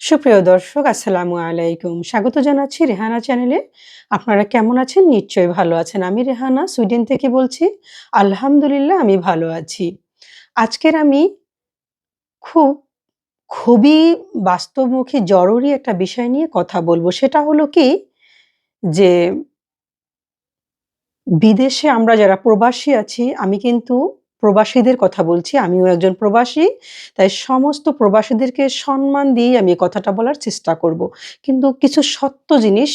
সুপ্রিয় দর্শক, আসসালামু আলাইকুম। স্বাগত জানাচ্ছি রেহানা চ্যানেলে। আপনারা কেমন আছেন? নিশ্চয়ই ভালো আছেন। আমি রেহানা, সুইডেন থেকে বলছি। আলহামদুলিল্লাহ, আমি ভালো আছি। আজকের আমি খুব, খুবই বাস্তবমুখী, জরুরি একটা বিষয় নিয়ে কথা বলব। সেটা হলো কি? যে বিদেশে আমরা যারা প্রবাসী আছি, আমি কিন্তু প্রবাসীদের কথা বলছি, আমিও একজন প্রবাসী, তাই সমস্ত প্রবাসীদেরকে সম্মান দিয়ে আমি কথাটা বলার চেষ্টা করব। কিন্তু কিছু সত্য জিনিস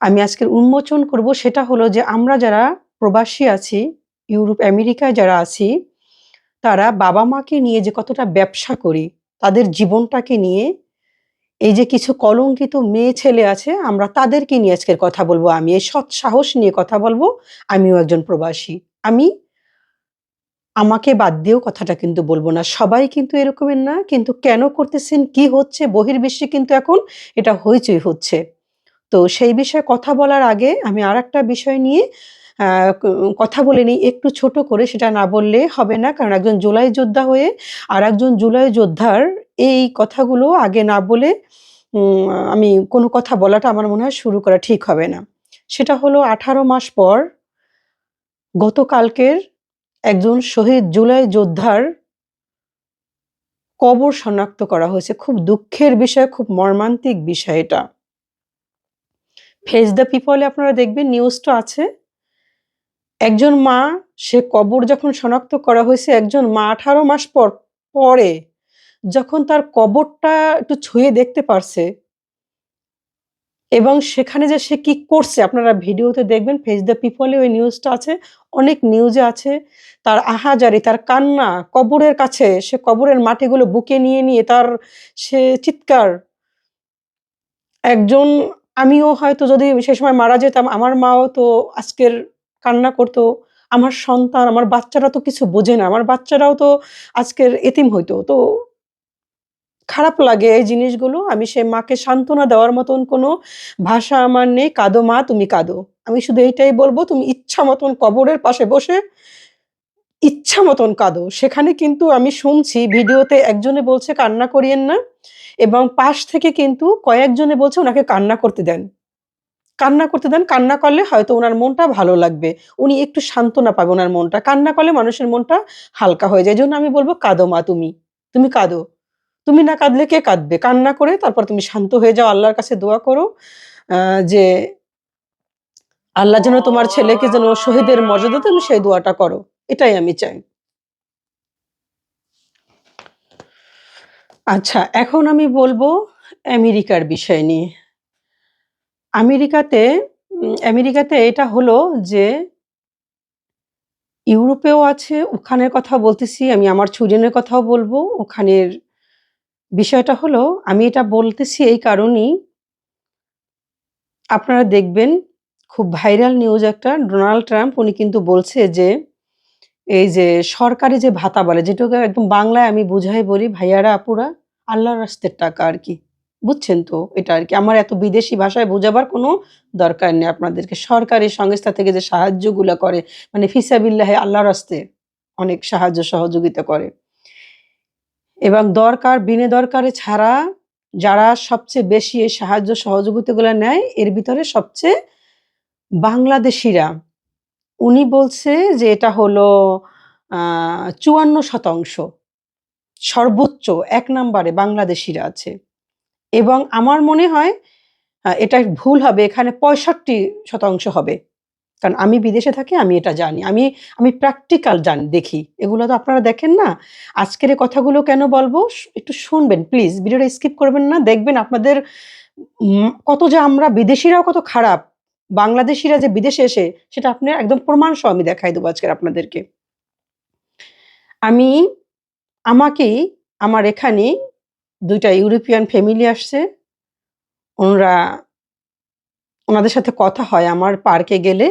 আমি আজকের উন্মোচন করব, সেটা হলো যে আমরা যারা প্রবাসী আছি, ইউরোপ, আমেরিকায় যারা আছি, তারা বাবা মাকে নিয়ে যে কতটা ব্যবসা করি, তাদের জীবনটাকে নিয়ে এই যে কিছু কলঙ্কিত মেয়ে ছেলে আছে, আমরা তাদেরকে নিয়ে আজকের কথা বলব, আমি এই সৎ সাহস নিয়ে কথা বলব, আমিও একজন প্রবাসী। আমি আমাকে বাদ দিয়েও কথাটা কিন্তু বলব না। সবাই কিন্তু এরকমের না, কিন্তু কেন করতেছেন, কি হচ্ছে, বহির্বিশ্বে কিন্তু এখন এটা হইচই হচ্ছে। তো সেই বিষয়ে কথা বলার আগে আমি আর একটা বিষয় নিয়ে কথা বলে নিই একটু ছোট করে, সেটা না বললে হবে না, কারণ একজন জুলাই যোদ্ধা হয়ে আর একজন জুলাই যোদ্ধার এই কথাগুলো আগে না বলে আমি কোনো কথা বলাটা আমার মনে হয় শুরু করা ঠিক হবে না। সেটা হলো আঠারো মাস পর গতকালকের একজন শহীদ জুলাই যোদ্ধার কবর শনাক্ত করা হয়েছে। খুব দুঃখের বিষয়, খুব মর্মান্তিক বিষয় এটা। ফেস দ্য পিপলে আপনারা দেখবেন নিউজটা আছে। একজন মা, সে কবর যখন শনাক্ত করা হয়েছে, একজন মা আঠারো মাস পর, পরে যখন তার কবরটা একটু ছুঁয়ে দেখতে পারছে এবং সেখানে যে সে কি করছে, আপনারা ভিডিওতে দেখবেন ফেস দ্য পিপলে ওই নিউজটা আছে। অনেক নিউজে আছে, তার আহাজারি, তার কান্না, কবরের কাছে, সে কবরের মাটিগুলো বুকে নিয়ে নিয়ে তার সে চিৎকার। একজন, আমিও হয়তো যদি সে সময় মারা যেতাম, আমার মাও তো আজকের কান্না করতো, আমার সন্তান, আমার বাচ্চারা তো কিছু বোঝে না, আমার বাচ্চারাও তো আজকের এতিম হইতো। তো খারাপ লাগে এই জিনিসগুলো, আমি সে মাকে সান্ত্বনা দেওয়ার মতন কোনো ভাষা আমার নেই, কাঁদো মা, তুমি কাঁদো। আমি শুধু এইটাই বলব, তুমি ইচ্ছা মতন কবরের পাশে বসে ইচ্ছা মতন কাঁদো। সেখানে কিন্তু আমি শুনছি, ভিডিওতে একজনে বলছে কান্না করিয়েন না, এবং পাশ থেকে কিন্তু কয়েকজনে বলছে ওনাকে কান্না করতে দেন। কান্না করতে দেন, কান্না করলে হয়তো ওনার মনটা ভালো লাগবে। উনি একটু সান্ত্বনা পাবে ওনার মনটা। কান্না করলে মানুষের মনটা হালকা হয়ে যায়। জন্য আমি বলব, কাঁদো মা, তুমি। তুমি কাঁদো। তুমি না কাঁদলে কে কাঁদবে? কান্না করে তারপর তুমি শান্ত হয়ে যাও, আল্লাহর কাছে দোয়া করো যে আল্লাহ যেন তোমার ছেলেকে যেন শহীদের মর্যাদা তুমি সেই দোয়াটা করো। এটাই আমি চাই। আচ্ছা এখন আমি বলব আমেরিকার বিষয় নিয়ে। আমেরিকাতে আমেরিকাতে এটা হলো যে ইউরোপেও আছে, ওখানের কথা বলতেছি, আমি আমার সুইডেনের কথাও বলব, ওখানের বিষয়টা হলো, আমি এটা বলতেছি এই কারণেই আপনারা দেখবেন খুব ভাইরাল নিউজ একটা, ডোনাল্ড ট্রাম্প উনি কিন্তু বলছে যে, এই যে সরকারি যে ভাতা বলে, যেটাকে একদম বাংলায় আমি বুঝাই বলি, ভাইয়ারা, আপুরা, আল্লাহর রাস্তের টাকা আর কি। বুঝছেন তো এটা আর কি? আমার এত বিদেশি ভাষায় বোঝাবার কোনো দরকার নেই আপনাদেরকে। সরকারি সংস্থা থেকে যে সাহায্যগুলো করে মানে ফিসাবিল্লাহে আল্লাহর রাস্তে অনেক সাহায্য সহযোগিতা করে। এবং দরকার, বিনে দরকারে ছাড়া যারা সবচেয়ে বেশি এই সাহায্য সহযোগিতাগুলো নেয়, এর ভিতরে সবচেয়ে বাংলাদেশিরা। উনি বলছে যে এটা হলো চুয়ান্ন শতাংশ। সর্বোচ্চ, এক নম্বরে বাংলাদেশিরা আছে। এবং আমার মনে হয় এটা ভুল হবে, এখানে পঁয়ষট্টি শতাংশ হবে। কারণ আমি বিদেশে থাকি, আমি এটা জানি। আমি আমি প্র্যাকটিক্যাল জানি, দেখি। এগুলো তো আপনারা দেখেন না? আজকের এই কথাগুলো কেন বলব? একটু শুনবেন প্লিজ ভিডিওটা স্কিপ করবেন না। দেখবেন আপনাদের কত যে আমরা বিদেশিরাও কত খারাপ। বাংলাদেশিরা যে বিদেশে এসে, সেটা আপনি একদম প্রমাণ সহ আমি দেখাই দেবো আজকের আপনাদেরকে। আমি, আমাকেই, আমার এখানে দুইটা ইউরোপিয়ান ফ্যামিলি আসছে। ওনারা ওনাদের সাথে কথা হয়। আমার পার্কে গেলে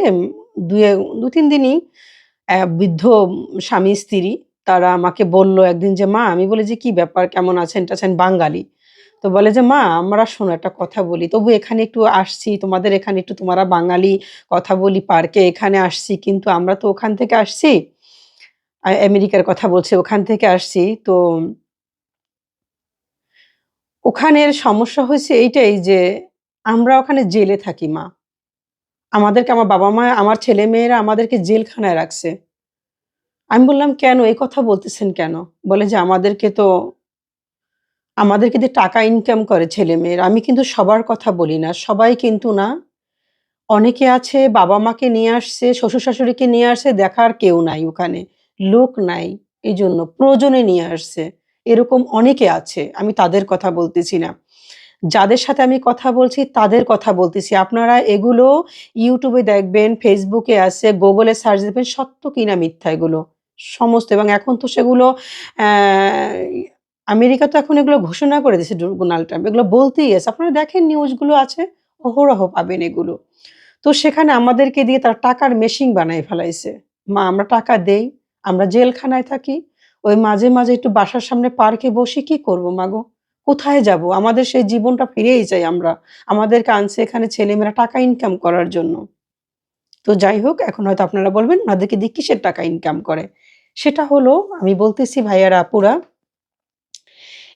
দুই দু তিন দিনই বৃদ্ধ স্বামী, স্ত্রী, তারা আমাকে বলল একদিন যে, মা, আমি বলি যে, কি ব্যাপার? কেমন আছেন? টাছেন বাঙালি। তো বলে যে, মা, আমরা শোনো, একটা কথা বলি। তবু এখানে একটু আসছি, তোমাদের এখানে একটু তোমরা বাঙালি কথা বলি, পার্কে এখানে আসছি, কিন্তু আমরা তো ওখান থেকে আসছি আমেরিকার কথা বলছে, ওখান থেকে আসছি। তো ওখানের সমস্যা হয়েছে এইটাই যে আমরা ওখানে জেলে থাকি মা। আমাদেরকে আমার বাবা-মা, আমার ছেলেমেয়েরা আমাদেরকে জেলখানায় রাখছে। আমি বললাম, "কেন? এই কথা বলতেছেন কেন?" বলে যে, "আমাদেরকে তো আমাদেরকে দিয়ে টাকা ইনকাম করে ছেলেমেয়েরা।" আমি কিন্তু সবার কথা বলি না। সবাই কিন্তু না। অনেকে আছে বাবা-মাকে নিয়ে আসছে, শ্বশুর-শাশুড়িকে নিয়ে আসছে, দেখার কেউ নাই ওখানে। লোক নাই। এজন্য প্রয়োজনে নিয়ে আসছে। এরকম অনেকে আছে। আমি তাদের কথা বলতেছি না। যাদের সাথে আমি কথা বলছি তাদের কথা বলতেছি। আপনারা এগুলো ইউটিউবে দেখবেন, ফেসবুকে আছে, গুগলে সার্চ দিবেন সত্য কিনা মিথ্যা এগুলো। সমস্ত এবং এখন তো সেগুলো আমেরিকা তো এখন এগুলো ঘোষণা করে দিয়েছে ডোনাল্ড ট্রাম্প। এগুলো বলতেই আছে। আপনারা দেখেন নিউজগুলো আছে, অহরহ পাবেন এগুলো। তো সেখানে আমাদেরকে দিয়ে তারা টাকার মেশিন বানাই ফেলাইছে। মা আমরা টাকা দেই, আমরা জেলখানায় থাকি। ওই মাঝে, মাঝে একটু বাসার সামনে পার্কে বসি, কি করব মাগো? কোথায় যাব? আমাদের সেই জীবনটা ফিরেই চাই আমরা। আমাদেরকে আনছে এখানে ছেলেমেয়েরা টাকা ইনকাম করার জন্য। তো যাই হোক এখন হয়তো আপনারা বলবেন ওনাদেরকে দিয়ে কিসের টাকা ইনকাম করে? সেটা হলো আমি বলতেছি ভাইয়ারা, আপুরা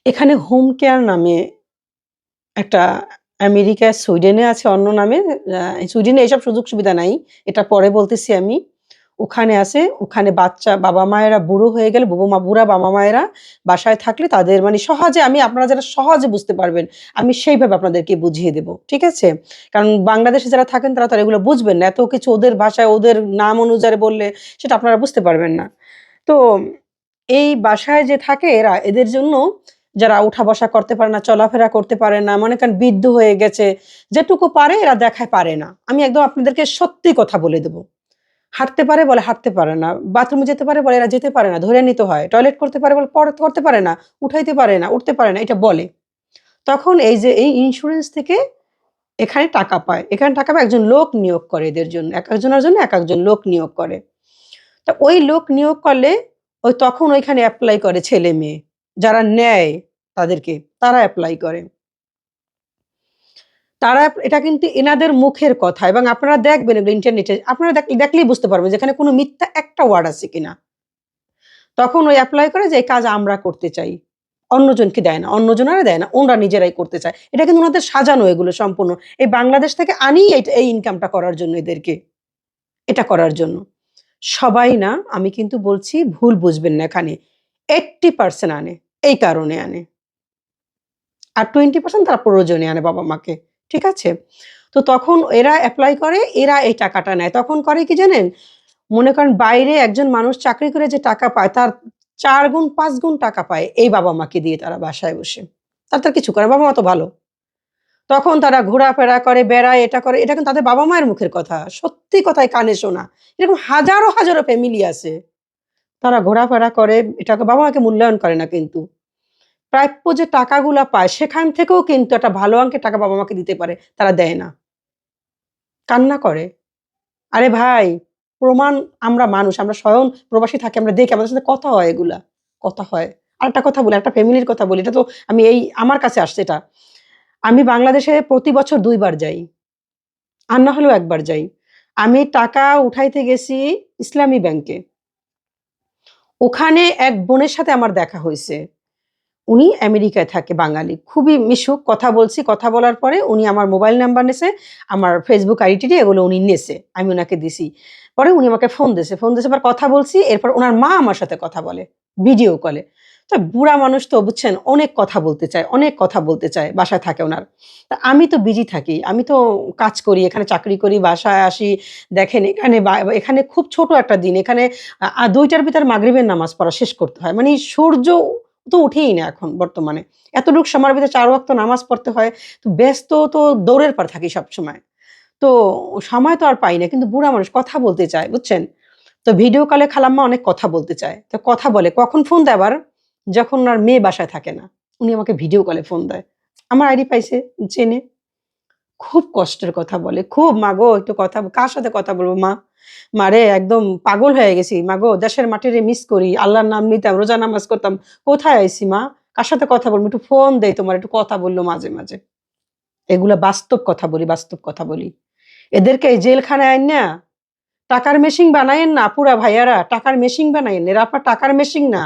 এখানে হোম কেয়ার নামে একটা আমেরিকা, সুইডেনে আছে অন্য নামে। সুইডেনে এসব সুযোগ সুবিধা নাই। এটা পরে বলতেছি আমি। ওখানে আছে। ওখানে বাচ্চা বাবা-মায়েরা বুড়ো হয়ে গেলে বুড়ো মা বুড়া বাবা-মায়েরা বাসায় থাকলে তাদের মানে সহজে আমি আপনারা যারা সহজে বুঝতে পারবেন, আমি সেইভাবে আপনাদেরকে বুঝিয়ে দেব। ঠিক আছে? কারণ বাংলাদেশে যারা থাকেন তারা তারা এগুলো বুঝবেন না। এত কিছু ওদের ভাষায় ওদের নাম অনুযায়ী বললে সেটা আপনারা বুঝতে পারবেন না। তো এই বাসায় যে থাকে এরা এদের জন্য যারা উঠা-বসা করতে পারে না, চলাফেরা করতে পারে না, মনে করেন বৃদ্ধ হয়ে গেছে, যেটুকু পারে এরা দেখায় পারে না। আমি একদম আপনাদেরকে সত্যি কথা বলে দেব। হাঁটতে পারে বলে হাঁটতে পারে না। বাথরুমে যেতে পারে বলে এরা যেতে পারে না, ধরে নিতে হয়। টয়লেট করতে পারে বলে করতে পারে না, উঠাইতে পারে না, উঠতে পারে না এটা বলে। তখন এই যে এই ইন্স্যুরেন্স থেকে এখানে টাকা পায়। এখানে টাকা পায় একজন লোক নিয়োগ করে এদের জন্য। এক একজনের জন্য এক একজন লোক নিয়োগ করে। তা ওই লোক নিয়োগ করলে ওই তখন ওইখানে অ্যাপ্লাই করে ছেলে-মেয়ে। যারা নেয় তাদেরকে, তারা অ্যাপ্লাই করে। তারা এটা কিন্তু এনাদের মুখের কথা এবং আপনারা দেখবেন এগুলো ইন্টারনেটে আপনারা দেখ দেখলেই বুঝতে পারবেন যেখানে কোনো মিথ্যা একটা ওয়ার্ড আছে কিনা। তখন ওই অ্যাপ্লাই করে যে এই কাজ আমরা করতে চাই। অন্যজনকে দেয় না, অন্যজনেরা দেয় না। ওনরা নিজেরাই করতে চায়। এটা কিন্তু ওনাদের সাজানো এগুলো সম্পূর্ণ। এই বাংলাদেশ থেকে আনি এই ইনকামটা করার জন্য এদেরকে। এটা করার জন্য। সবাই না আমি কিন্তু বলছি ভুল বুঝবেন না এখানে। 80% আনে। এই কারণে আনে। আর 20% তারা প্রয়োজনে আনে বাবা-মাকে। ঠিক আছে? তো তখন এরা অ্যাপ্লাই করে, এরা এই টাকাটা নেয়। তখন করে কি জানেন? মনে করেন বাইরে একজন মানুষ চাকরি করে যে টাকা পায় তার চার গুণ পাঁচ গুণ টাকা পায় এই বাবা-মাকে দিয়ে তারা বাসায় বসে। তার তার কিছু করে বাবা-মা তো ভালো। তখন তারা ঘোরাফেরা করে, বেড়ায়, এটা করে। এটা কিন্তু তাদের বাবা-মায়ের মুখের কথা। সত্যি কথায় কানে শোনা। এরকম হাজারো, হাজারো ফ্যামিলি আছে। তারা ঘোরাফেরা করে, এটাকে বাবা-মাকে মূল্যায়ন করে না কিন্তু। প্রাপ্য যে টাকাগুলা পায় সেখান থেকেও কিন্তু একটা ভালো অঙ্কের টাকা বাবা-মাকে দিতে পারে। তারা দেয় না। কান্না করে। আরে ভাই প্রমাণ আমরা মানুষ। আমরা স্বয়ং প্রবাসী থাকি। আমরা দেখি আমাদের সাথে কথা হয় এগুলা। কথা হয়। আরেকটা কথা বলি, একটা ফ্যামিলির কথা বলি। এটা তো আমি এই আমার কাছে আসছে এটা। আমি বাংলাদেশে প্রতি বছর দুইবার যাই। আর না হলেও একবার যাই। আমি টাকা উঠাইতে গেছি ইসলামী ব্যাংকে। ওখানে এক বোনের সাথে আমার দেখা হইছে। উনি আমেরিকায় থাকে বাঙালি। খুবই মিশুক কথা বলছি। কথা বলার পরে উনি আমার মোবাইল নাম্বার নিছে, আমার Facebook আইডি এগুলো উনি নিছে। আমি ওনাকে দিছি। পরে উনি আমাকে ফোন দিছে। ফোন দিছে পর কথা বলছি। এরপর ওনার মা আমার সাথে কথা বলে। ভিডিও কলে। তো বুড়া মানুষ তো বুঝছেন অনেক কথা বলতে চায়, অনেক কথা বলতে চায়। বাসায় থাকে ওনার তা আমি তো বিজি থাকি। আমি তো কাজ করি, এখানে চাকরি করি, বাসায় আসি। দেখেন এখানে এখানে খুব ছোট একটা দিন। এখানে আ ২ মাগরিবের নামাজ পড়া শেষ করতে হয়। মানে সূর্য তো উঠেই না এখন বর্তমানে। এতটুক সময়ের ভিতরে চার ওয়াক্ত নামাজ পড়তে হয়। তো ব্যস্ত তো দৌড়ের পর থাকি সবসময়। তো সময় তো আর পাই না। কিন্তু বুড়া মানুষ কথা বলতে চায়, বুঝছেন? তো ভিডিও কলে খালাম্মা অনেক কথা বলতে চায়। তো কথা বলে। কখন ফোন দেয় আবার? যখন আর মেয়ে বাসায় থাকে না। উনি আমাকে ভিডিও কলে ফোন দেয়। আমার আইডি পাইছে, চেনে। খুব কষ্টের কথা বলে। খুব মাগো একটু কথা কার সাথে কথা বলব মা? মারে একদম পাগল হয়ে গেছি। মাগো দেশের মাটিরে মিস করি। আল্লাহর নাম নিতাম, রোজা নামাজ করতাম। কোথায় আইছি মা? কার সাথে কথা বলব? একটু ফোন দেই তোমার একটু কথা বলল মাঝে, মাঝে। এগুলা বাস্তব কথা বলি, বাস্তব কথা বলি। এদেরকে এই জেলখানায় আইনা টাকার মেশিন বানায়েন না পুরা ভাইয়ারা। টাকার মেশিন বানায়েন। এরা আপনার টাকার মেশিন না।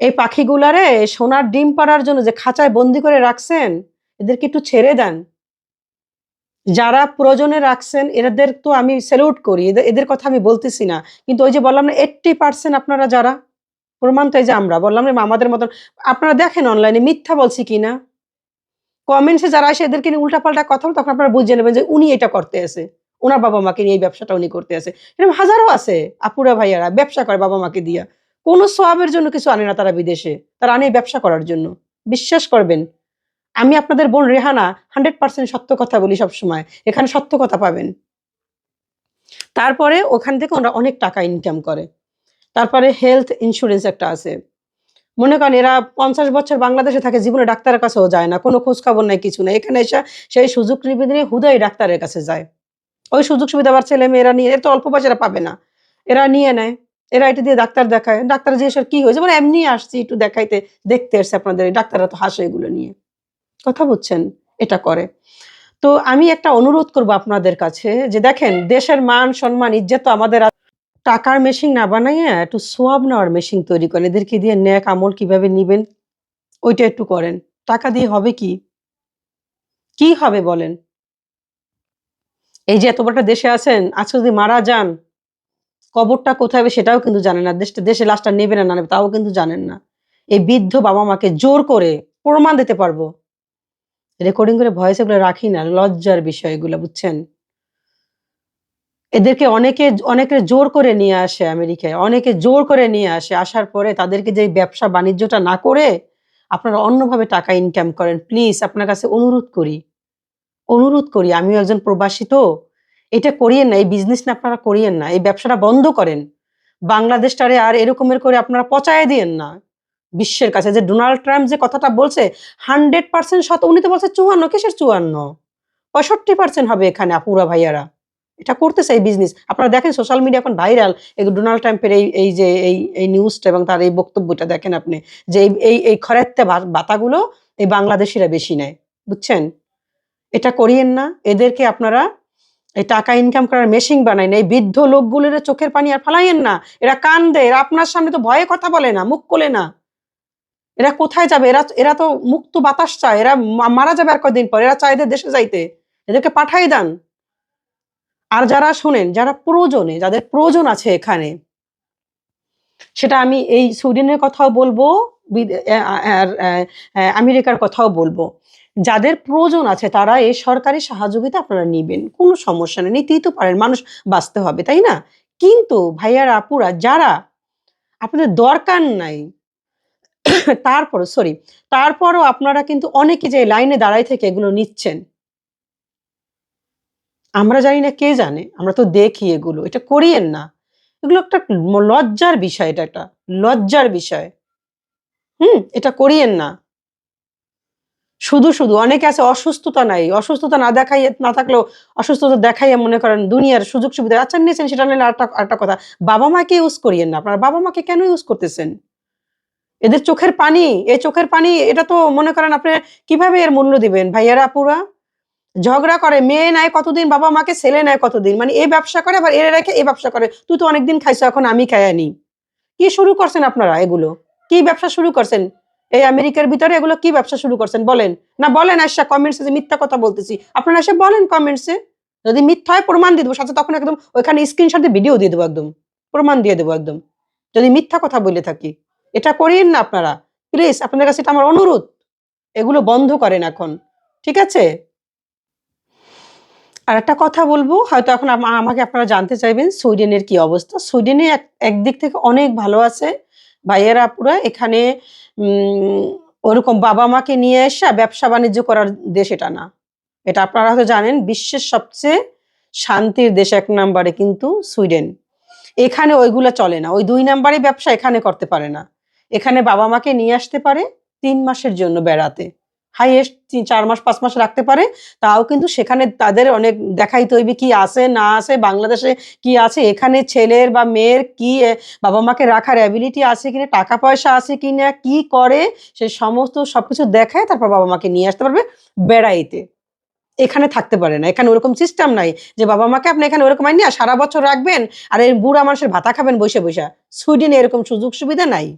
এই পাখিগুলারে সোনার ডিম পাড়ার জন্য যে খাঁচায় বন্দি করে রাখছেন এদেরকে একটু ছেড়ে দেন যারা প্রয়োজনে রাখছেন, এদের তো আমি স্যালুট করি, এদের কথা আমি বলতেছি না। কিন্তু ওই যে বললাম না এইট্টি পার্সেন্ট আপনারা যারা, প্রমাণ তো এই যে আমরা, বললাম না, আমাদের মতন, আপনারা দেখেন অনলাইনে মিথ্যা বলছি কিনা কমেন্টসে যারা আসে, এদেরকে নিয়ে উল্টাপাল্টা কথা তখন আপনারা বুঝে নেবেন যে উনি এটা করতে আছে। ওনার বাবা মাকে নিয়ে এই ব্যবসাটা উনি করতে আছে। এরকম হাজারো আছে, আপুরা ভাইয়ারা, ব্যবসা করে বাবা মাকে দিয়া। কোনো সোয়াবের জন্য কিছু আনে না তারা বিদেশে, তারা আনে ব্যবসা করার জন্য। বিশ্বাস করবেন। আমি আপনাদের বোন রেহানা হান্ড্রেড পার্সেন্ট সত্য কথা বলি সবসময়। এখানে সত্য কথা পাবেন। তারপরে ওখান থেকে ওরা অনেক টাকা ইনকাম করে। তারপরে হেলথ ইন্স্যুরেন্স একটা আছে। মনে করেন এরা পঞ্চাশ বছর বাংলাদেশে থাকে, জীবনে ডাক্তারের কাছেও যায় না, কোনো খোঁজ খবর নাই, কিছু নাই। এখানে এসে সেই সুযোগ নিয়ে হুদাই ডাক্তারের কাছে যায়। ওই সুযোগ সুবিধা আবার ছেলে মেয়েরা নিয়ে, এর তো অল্প বয়সেরা পাবে না। এরা নিয়ে নেয়, এরা এটা দিয়ে ডাক্তার দেখায়। ডাক্তার জিজ্ঞেস কি হয়েছে? মানে এমনি আসছি একটু দেখাইতে, দেখতে এসছে আপনাদের। ডাক্তাররা তো হাসে এগুলো নিয়ে। কথা বুঝছেন এটা করে। তো আমি একটা অনুরোধ করব আপনাদের কাছে যে দেখেন, দেশের মান, সম্মান, ইজ্জত তো আমাদের টাকার মেশিন না বানাইয়া একটু সোয়াব নেওয়ার মেশিন তৈরি করেন। এদেরকে দিয়ে ন্যাক আমল কীভাবে নিবেন, ওইটা একটু করেন। টাকা দিয়ে হবে কি? কি হবে বলেন? এই যে এত বড় একটা দেশে আছেন, আজকে যদি মারা যান, কবরটা কোথায় হবে সেটাও কিন্তু জানেন না। দেশটা দেশে লাশটা নেবে না না নেবে, তাও কিন্তু জানেন না। এই বৃদ্ধ বাবা মাকে জোর করে প্রমাণ দিতে পারব। রেকর্ডিং করে ভয়েস এগুলো রাখি না, লজ্জার বিষয় এগুলো, বুঝছেন? এদেরকে অনেকে অনেকে জোর করে নিয়ে আসে আমেরিকায়, অনেকে জোর করে নিয়ে আসে, আসার পরে তাদেরকে যে ব্যবসা বাণিজ্যটা না করে আপনারা অন্যভাবে টাকা ইনকাম করেন। প্লিজ আপনার কাছে অনুরোধ করি অনুরোধ করি, আমিও একজন প্রবাসী তো, এটা করিয়েন না, এই বিজনেস না আপনারা করিয়েন না, এই ব্যবসাটা বন্ধ করেন। বাংলাদেশটারে আর এরকমের করে আপনারা পচায় দিয়েন না। বিশ্বের কাছে যে ডোনাল্ড ট্রাম্প যে কথাটা বলছে, হান্ড্রেড পার্সেন্ট শত উনি তো বলছে চুয়ান্ন, কিসের চুয়ান্ন? পঁয়ষট্টি পার্সেন্ট হবে এখানে, আপুরা ভাইয়ারা। এটা করতেছে এই বিজনেস আপনারা দেখেন সোশ্যাল মিডিয়া এখন ভাইরাল এই ডোনাল্ড ট্রাম্পের এই এই যে, এই এই নিউজটা এবং তার এই বক্তব্যটা দেখেন আপনি, যে এই এই খরাত্তে বাতাগুলো এই বাংলাদেশিরা বেশি নেয়। বুঝছেন? এটা করিয়েন না। এদেরকে আপনারা এই টাকা ইনকাম করার মেশিন বানায় না এই বৃদ্ধ লোকগুলোর চোখের পানি আর ফালাইয়েন না। এরা কান দেয়, এরা আপনার সামনে তো ভয়ে কথা বলে না, মুখ কোলে না। এরা কোথায় যাবে? এরা এরা তো মুক্ত বাতাস চায়। এরা মারা যাবে আর কয়দিন পর? এরা চায় এদের দেশে যাইতে। এদেরকে পাঠাই দেন। আর যারা শোনেন, যারা প্রয়োজনে, যাদের প্রয়োজন আছে এখানে, সেটা আমি এই সুইডেনের কথাও বলব আর আমেরিকার কথাও বলব। যাদের প্রয়োজন আছে, তারা এই সরকারি সহযোগিতা আপনারা নিবেন। কোনো সমস্যা নেই। নিতেই তো পারেন। মানুষ বাঁচতে হবে, তাই না? কিন্তু ভাইয়ার, আপুরা, যারা, আপনাদের দরকার নাই তারপর সরি তারপরও আপনারা কিন্তু অনেকে যে লাইনে দাঁড়াই থেকে এগুলো নিচ্ছেন। আমরা জানি না কে জানে, আমরা তো দেখি এগুলো, এটা করিয়েন না। এগুলো একটা লজ্জার বিষয় এটা একটা, লজ্জার বিষয়। হুম, এটা করিয়েন না। শুধু শুধু, অনেকে আছে অসুস্থতা নাই, অসুস্থতা না দেখাই, না থাকলেও অসুস্থতা দেখাইয়া মনে করেন দুনিয়ার সুযোগ সুবিধা আচ্ছা নিয়েছেন, সেটা নিলে আরেকটা কথা বাবা মাকে ইউজ করিয়েন না, আপনারা বাবা মাকে কেন ইউজ করতেছেন? এদের চোখের পানি এই চোখের পানি, এটা তো মনে করেন আপনি কীভাবে এর মূল্য দিবেন? ভাইয়ারা, আপুরা? ঝগড়া করে, মেয়ে নেয় কতদিন, বাবা মাকে ছেলে নেয় কতদিন? মানে এই ব্যবসা করে, আবার এর রেখে এই ব্যবসা করে। তুই তো অনেকদিন খাইছো, এখন আমি খাই কি শুরু করছেন আপনারা এগুলো? কি ব্যবসা শুরু করছেন? এই আমেরিকার ভিতরে এগুলো কি ব্যবসা শুরু করছেন? বলেন। না, বলেন আসা কমেন্টসে যে মিথ্যা কথা বলতেছি। আপনারা এসে বলেন কমেন্টসে যদি মিথ্যা হয়, প্রমাণ দিয়ে দেবো। সাথে তখন একদম ওইখানে স্ক্রিনশট দিয়ে ভিডিও দিয়ে দেবো একদম। প্রমাণ দিয়ে দেবো একদম। যদি মিথ্যা কথা বলে থাকি। এটা করিয়েন না আপনারা। প্লিজ, আপনাদের কাছে এটা আমার অনুরোধ। এগুলো বন্ধ করেন এখন, ঠিক আছে? আর একটা কথা বলব, হয়তো এখন আমাকে আপনারা জানতে চাইবেন সুইডেনের কি অবস্থা। সুইডেনে এক, একদিক থেকে অনেক ভালো আছে। ভাইয়েরা আপুরা এখানে ওরকম বাবা মাকে নিয়ে এসে ব্যবসা বাণিজ্য করার দেশ এটা না। এটা আপনারা হয়তো জানেন, বিশ্বের সবচেয়ে শান্তির দেশ এক নাম্বারে কিন্তু সুইডেন। এখানে ওইগুলো চলে না। ওই দুই নাম্বারে ব্যবসা এখানে করতে পারে না। এখানে বাবা মাকে নিয়ে আসতে পারে তিন মাসের জন্য বেড়াতে। হাইয়েস্ট চার মাস, পাঁচ মাস রাখতে পারে। তাও কিন্তু সেখানে তাদের অনেক দেখাই তৈবে কি আছে, না আছে, বাংলাদেশে কি আছে, এখানে ছেলের বা মেয়ের কি বাবা মাকে রাখার অ্যাবিলিটি আছে কিনা, টাকা পয়সা আছে কিনা, কি করে, সে সমস্ত সবকিছু দেখায় তারপর বাবা মাকে নিয়ে আসতে পারবে বেড়াইতে। এখানে থাকতে পারে না, এখানে ওরকম সিস্টেম নাই যে বাবা মাকে আপনি এখানে ওরকম আইনি সারা বছর রাখবেন, আর এই বুড়া মানুষের ভাতা খাবেন বসে বসে। সুইডেনে এরকম সুযোগ সুবিধা নাই।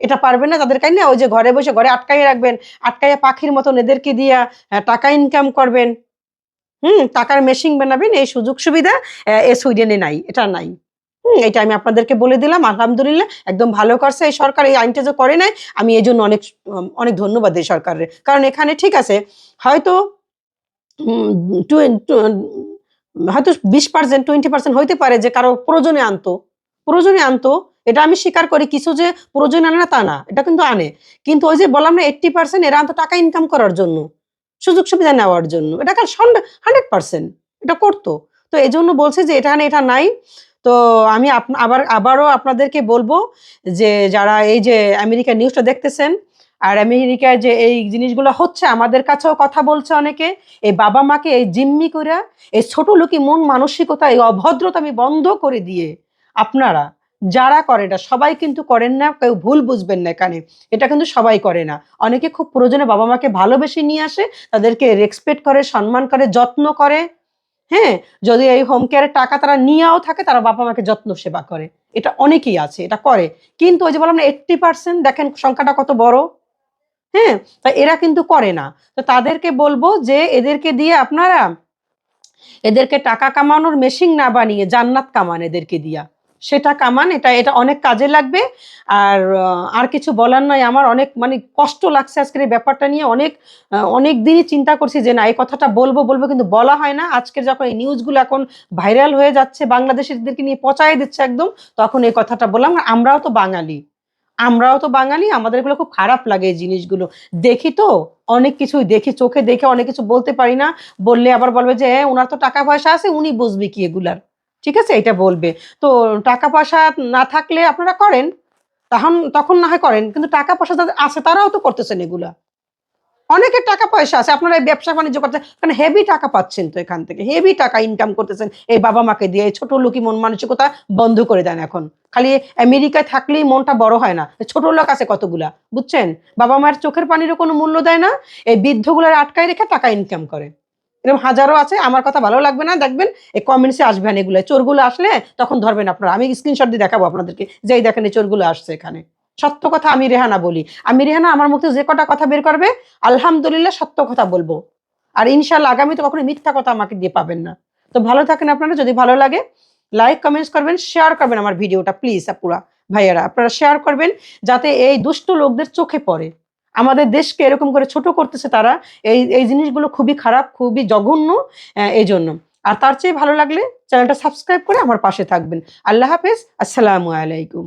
এটা পারবেন না তাদের কাছে না ওই যে ঘরে বসে ঘরে আটকাইয়ে রাখবেন, আটকাইয়া পাখির মতন এদেরকে দিয়া টাকা ইনকাম করবেন। হুম, টাকার মেশিন বানাবেন, এই সুযোগ সুবিধা, এ সুইডেনে নাই, এটা নাই। হুম, এটা আমি আপনাদেরকে বলে দিলাম, আলহামদুলিল্লাহ, একদম ভালো করছে এই সরকার, এই আইনটা যে করে নাই, আমি এই জন্য অনেক অনেক ধন্যবাদ দিই সরকারের। কারণ এখানে ঠিক আছে, হয়তো হয়তো বিশ পার্সেন্ট টোয়েন্টি পার্সেন্ট হইতে পারে যে কারও প্রয়োজনে আনতো। প্রয়োজনে আনতো এটা আমি স্বীকার করি, কিছু যে প্রয়োজন আনে না তা না, এটা কিন্তু আনে। কিন্তু ওই যে বললাম না এইট্টি পার্সেন্ট এরা আনতো টাকা ইনকাম করার জন্য, সুযোগ সুবিধা নেওয়ার জন্য। এটা কাল হান্ড্রেড পার্সেন্ট এটা করতো। তো এই জন্য বলছে যে এখানে এটা নাই। তো আমি আবার, আবারও আপনাদেরকে বলব যে যারা এই যে আমেরিকার নিউজটা দেখতেছেন, আর আমেরিকায় যে এই জিনিসগুলো হচ্ছে, আমাদের কাছেও কথা বলছে অনেকে, এই বাবা মাকে এই জিম্মি করে এই ছোট লোকি মন মানসিকতা, এই অভদ্রতা আমি বন্ধ করে দিয়ে, আপনারা যারা করে এটা সবাই কিন্তু করেন না, কেউ ভুল বুঝবেন না এখানে। এটা কিন্তু সবাই করে না। অনেকে খুব প্রয়োজনে বাবা মাকে ভালোবেসে নিয়ে আসে, তাদেরকে রেসপেক্ট করে, সম্মান করে, যত্ন করে। হ্যাঁ যদি এই হোম কেয়ারের টাকা তারা নিয়েও থাকে, তারা বাবা মাকে যত্ন সেবা করে। এটা অনেকেই আছে, এটা করে। কিন্তু ওই যে বললাম না এইট্টি পার্সেন্ট দেখেন সংখ্যাটা কত বড়? হ্যাঁ তা এরা কিন্তু করে না। তো তাদেরকে বলব যে এদেরকে দিয়ে আপনারা, এদেরকে টাকা কামানোর মেশিন না বানিয়ে, জান্নাত কামান এদেরকে দিয়া। সেটা কামান এটা এটা অনেক কাজে লাগবে। আর আর কিছু বলার নয় আমার অনেক মানে কষ্ট লাগছে আজকের এই ব্যাপারটা নিয়ে। অনেক অনেক দিনই চিন্তা করছি যে না এই কথাটা বলব বলব কিন্তু বলা হয় না। আজকের যখন এই নিউজগুলো এখন ভাইরাল হয়ে যাচ্ছে বাংলাদেশিদেরকে নিয়ে পচাই দিচ্ছে একদম তখন এই কথাটা বললাম। আমরাও তো বাঙালি। আমরাও তো বাঙালি আমাদের এগুলো খুব খারাপ লাগে এই জিনিসগুলো। দেখি তো অনেক কিছুই দেখি চোখে দেখে অনেক কিছু বলতে পারি না। বললে আবার বলবে যে "হ্যাঁ, ওনার তো টাকা পয়সা আছে উনি বুঝবে কি এগুলার। ঠিক আছে? এটা বলবে। তো টাকা পয়সা না থাকলে আপনারা করেন। তখন তখন না হয় করেন। কিন্তু টাকা পয়সা যাদের আছে, তারাও তো করতেছেন এগুলা। অনেকের টাকা পয়সা আছে। আপনারা এই ব্যবসা বাণিজ্য করতে কারণ হেভি টাকা পাচ্ছেন তো এখান থেকে। হেভি টাকা ইনকাম করতেছেন। এই বাবা মাকে দিয়ে এই ছোট লোকই মন মানসিকতা বন্ধ করে দেন এখন। খালি আমেরিকায় থাকলেই মনটা বড় হয় না। ছোট লোক আছে কতগুলা, বুঝছেন? বাবা মায়ের চোখের পানিরও কোনো মূল্য দেয় না। এই বৃদ্ধগুলার আটকায় রেখে টাকা ইনকাম করে। এরকম হাজারো আছে, আমার কথা ভালো লাগবে না, দেখবেন এই কমেন্টসে আসবেন এগুলো। চোরগুলো আসলে তখন ধরবেন আপনারা। আমি স্ক্রিনশট দিয়ে দেখাবো আপনাদেরকে যেই দেখেন এই চোরগুলো আসছে এখানে। সত্য কথা আমি রেহানা বলি। আমি রেহানা আমার মুখে যে কটা কথা বের করবে, আলহামদুলিল্লাহ সত্য কথা বলব। আর ইনশাল্লাহ আগামী তো কখনো মিথ্যা কথা আমাকে দিয়ে পাবেন না। তো ভালো থাকেন আপনারা, যদি ভালো লাগে লাইক কমেন্টস করবেন শেয়ার করবেন আমার ভিডিওটা প্লিজ আপুরা, ভাইয়ারা। আপনারা শেয়ার করবেন, যাতে এই দুষ্ট লোকদের চোখে পড়ে। আমাদের দেশকে এরকম করে ছোট করতেছে তারা, এই এই জিনিসগুলো খুবই খারাপ, খুবই জঘন্য এই জন্য আর তার চেয়ে ভালো লাগলে চ্যানেলটা সাবস্ক্রাইব করে আমার পাশে থাকবেন। আল্লাহ হাফেজ, আসসালামু আলাইকুম।